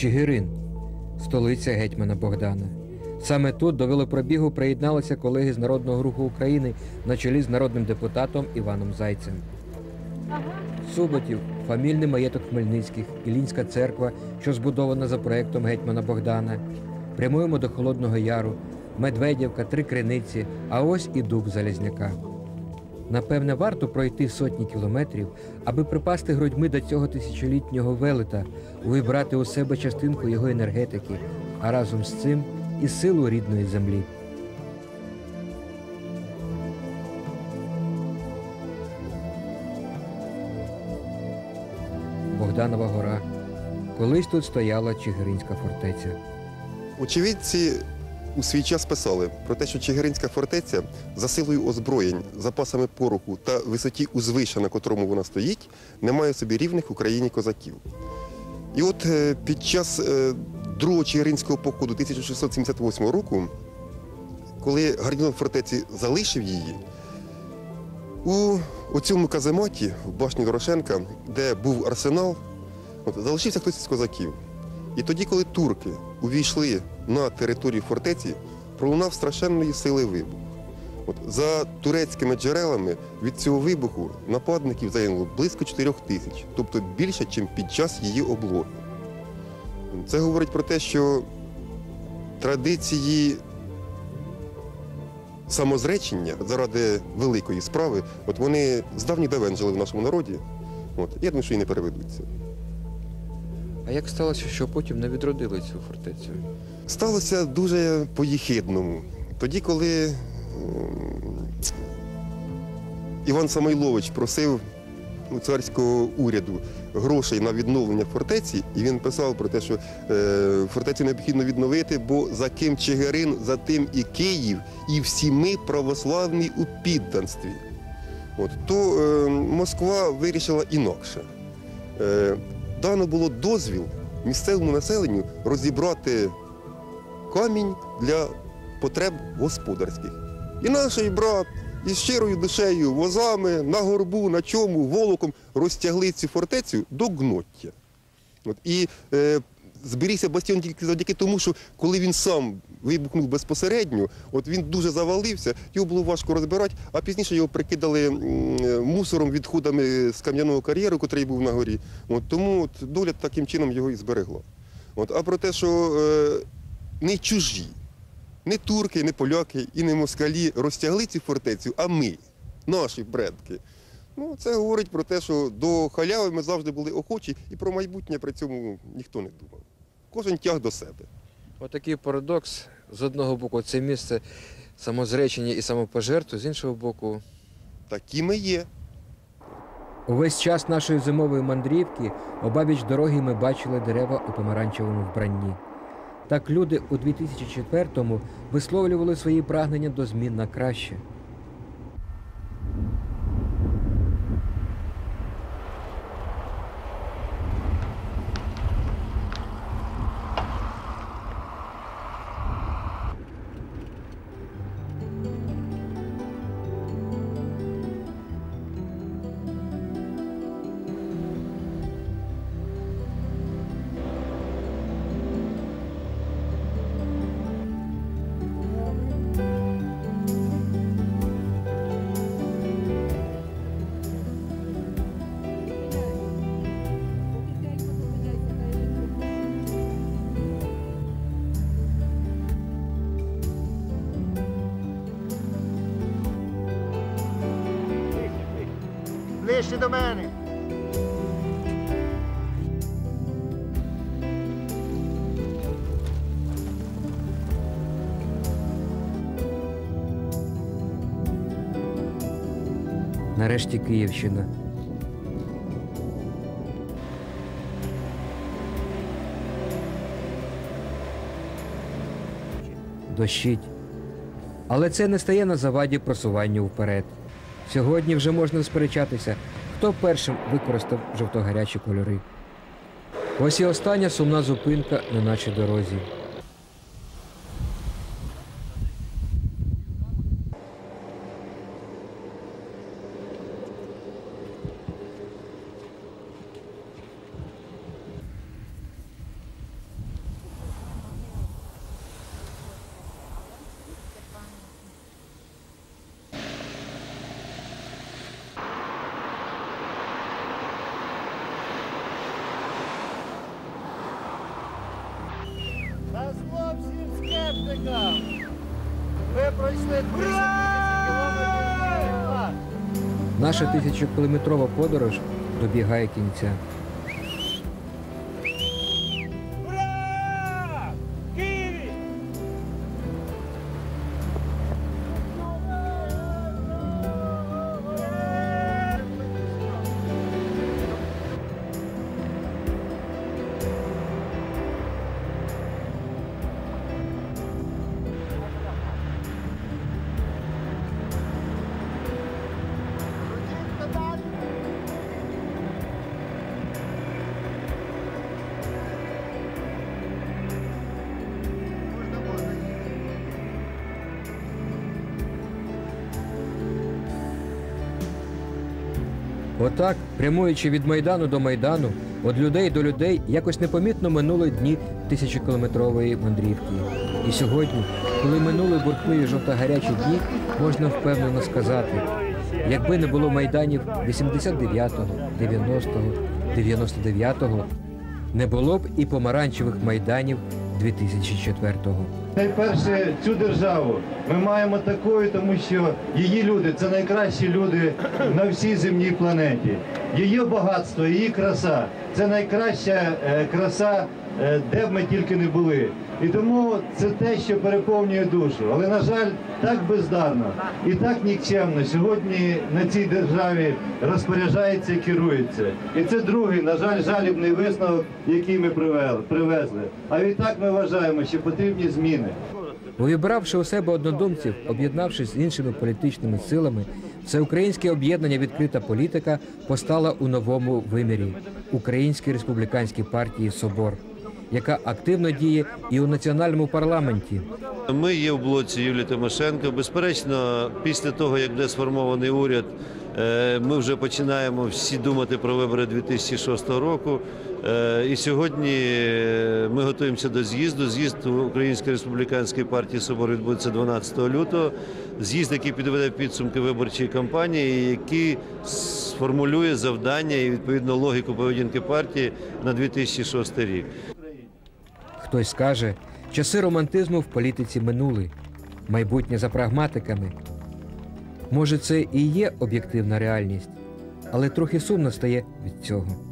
Чигирин, столиця гетьмана Богдана. Саме тут до велопробігу приєдналися колеги з Народного руху України на чолі з народним депутатом Іваном Зайцем. Суботів, фамільний маєток Хмельницьких, Ілінська церква, що збудована за проектом гетьмана Богдана. Прямуємо до Холодного Яру, Медведівка, Три Криниці, а ось і дуб Залізняка. Напевне, варто пройти сотні кілометрів, аби припасти грудьми до цього тисячолітнього велета, увібрати у себе частинку його енергетики, а разом з цим і силу рідної землі. Богданова гора. Колись тут стояла Чигиринська фортеця. Очевидці у свій час писали про те, що Чигиринська фортеця за силою озброєнь, запасами пороху та висоті узвища, на котрому вона стоїть, не має собі рівних в Україні козаків. І от е, під час е, другого Чигиринського походу 1678 року, коли гарнізон фортеці залишив її, у, цьому казематі, в башні Дорошенка, де був арсенал, от, залишився хтось із козаків. І тоді, коли турки увійшли на територію фортеці, пролунав страшенної сили вибух. От, за турецькими джерелами від цього вибуху нападників загинуло близько 4 тисяч, тобто більше, ніж під час її облоги. Це говорить про те, що традиції самозречення заради великої справи, от вони з давніх давен жили в нашому народі. От, я думаю, що і не переведуться. А як сталося, що потім не відродили цю фортецю? Сталося дуже по-єхидному. Тоді, коли Іван Самойлович просив у царського уряду грошей на відновлення фортеці, і він писав про те, що е, фортецю необхідно відновити, бо за ким Чигирин, за тим і Київ, і всі ми православні у підданстві. От, то е, Москва вирішила інакше. Е, дано було дозвіл місцевому населенню розібрати камінь для потреб господарських. І наш брат із щирою душею, возами, на горбу, на чому, волоком розтягли цю фортецю до гноття. От, і е, зберігся бастіон тільки завдяки тому, що коли він сам вибухнув безпосередньо, от він дуже завалився, його було важко розбирати, а пізніше його прикидали мусором, відходами з кам'яного кар'єру, який був на горі. От, тому от, доля таким чином його і зберегла. От, а про те, що е, не чужі, не турки, не поляки і не москалі розтягли цю фортецю, а ми, наші предки. Ну, це говорить про те, що до халяви ми завжди були охочі, і про майбутнє при цьому ніхто не думав. Кожен тяг до себе. Отакий парадокс. З одного боку, це місце самозречення і самопожертви, з іншого боку, Такі ми є. Увесь час нашої зимової мандрівки обабіч дороги ми бачили дерева у помаранчевому вбранні. Так люди у 2004-му висловлювали свої прагнення до змін на краще. Ближче до мене. Нарешті Київщина. Дощить. Але це не стає на заваді просуванню вперед. Сьогодні вже можна сперечатися, хто першим використав жовто-гарячі кольори. Ось і остання сумна зупинка на нашій дорозі. Пройшли 1000 кілометрів. Наша тисячокілометрова подорож добігає кінця. Отак, прямуючи від майдану до майдану, від людей до людей, якось непомітно минули дні тисячокілометрової мандрівки. І сьогодні, коли минули бурхливі жовтогарячі дні, можна впевнено сказати, якби не було майданів 89-го, 90-го, 99-го, не було б і помаранчевих майданів 2004-го. Найперше цю державу ми маємо такою, тому що її люди це найкращі люди на всій земній планеті. Її багатство, її краса це найкраща е, краса, де б ми тільки не були. І тому це те, що переповнює душу. Але, на жаль, так бездарно і так нікчемно сьогодні на цій державі розпоряджається і керується. І це другий, на жаль, жалібний висновок, який ми привезли. А відтак ми вважаємо, що потрібні зміни. Увібравши у себе однодумців, об'єднавшись з іншими політичними силами, всеукраїнське об'єднання Відкрита політика постало у новому вимірі Українській республіканській партії Собор, яка активно діє і у національному парламенті. Ми є в блоці Юлії Тимошенко. Безперечно, після того, як буде сформований уряд, е, ми вже починаємо всі думати про вибори 2006 року. Е, І сьогодні е, ми готуємося до з'їзду. З'їзд Української республіканської партії Собор відбудеться 12 лютого. З'їзд, який підведе підсумки виборчої кампанії, який сформулює завдання і відповідно логіку поведінки партії на 2006 рік. Хтось скаже, часи романтизму в політиці минули, майбутнє за прагматиками. Може, це і є об'єктивна реальність, але трохи сумно стає від цього.